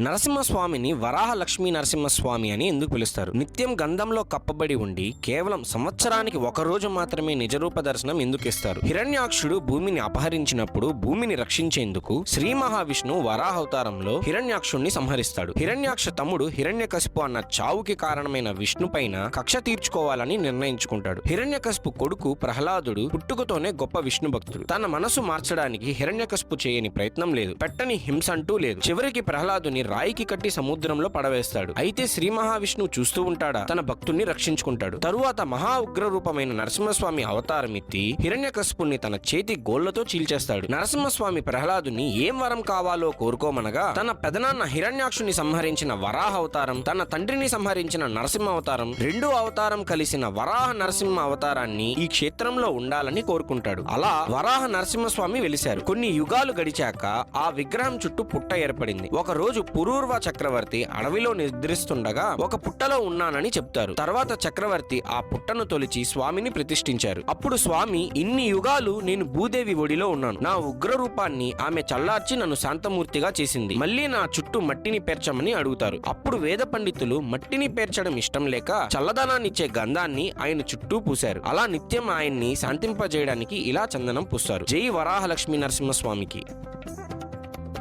నరసింహస్వామిని వరాహ లక్ష్మీ నరసింహస్వామి అని ఎందుకు పిలుస్తారు? నిత్యం గంధంలో కప్పబడి ఉండి కేవలం సంవత్సరానికి ఒక రోజు మాత్రమే నిజరూప దర్శనం ఎందుకు ఇస్తారు? హిరణ్యాక్షుడు భూమిని అపహరించినప్పుడు భూమిని రక్షించేందుకు శ్రీ మహావిష్ణువు వరాహవతారంలో హిరణ్యాక్షుణ్ణి సంహరిస్తాడు. హిరణ్యాక్ష తమ్ముడు హిరణ్యకశిపు అన్న చావుకి కారణమైన విష్ణు పైన కక్ష తీర్చుకోవాలని నిర్ణయించుకుంటాడు. హిరణ్యకశిపు కొడుకు ప్రహ్లాదుడు పుట్టుకతోనే గొప్ప విష్ణు భక్తుడు. తన మనసు మార్చడానికి హిరణ్యకశిపు చేయని ప్రయత్నం లేదు. పెట్టని హింస అంటూ లేదు. చివరికి ప్రహ్లాదుని రాయికి కట్టి సముద్రంలో పడవేస్తాడు. అయితే శ్రీ మహావిష్ణువు చూస్తూ ఉంటాడా? తన భక్తుణ్ణి రక్షించుకుంటాడు. తరువాత మహా ఉగ్ర రూపమైన నరసింహస్వామి అవతారం ఎత్తి హిరణ్య తన చేతి గోళ్ళతో చీల్చేస్తాడు. నరసింహస్వామి ప్రహ్లాదుని ఏం వరం కావాలో కోరుకోమనగా తన పెదనాన్న హిరణ్యాక్షుని సంహరించిన వరాహ అవతారం తన తండ్రిని సంహరించిన నరసింహ అవతారం రెండో అవతారం కలిసిన వరాహ నరసింహ అవతారాన్ని ఈ క్షేత్రంలో ఉండాలని కోరుకుంటాడు. అలా వరాహ నరసింహస్వామి వెలిశారు. కొన్ని యుగాలు గడిచాక ఆ విగ్రహం చుట్టూ పుట్ట ఏర్పడింది. ఒక రోజు పురూర్వ చక్రవర్తి అడవిలో నిద్రిస్తుండగా ఒక పుట్టలో ఉన్నానని చెప్తారు. తర్వాత చక్రవర్తి ఆ పుట్టను తొలిచి స్వామిని ప్రతిష్ఠించారు. అప్పుడు స్వామి ఇన్ని యుగాలు నేను భూదేవి ఒడిలో ఉన్నాను. నా ఉగ్ర రూపాన్ని ఆమె చల్లార్చి నన్ను శాంతమూర్తిగా చేసింది. మళ్ళీ నా చుట్టూ మట్టిని పేర్చమని అడుగుతారు. అప్పుడు వేద పండితులు మట్టిని పేర్చడం ఇష్టం లేక చల్లదనాన్నిచ్చే గంధాన్ని ఆయన చుట్టూ పూశారు. అలా నిత్యం ఆయన్ని శాంతింపజేయడానికి ఇలా చందనం పూస్తారు. జై వరాహలక్ష్మి నరసింహస్వామికి.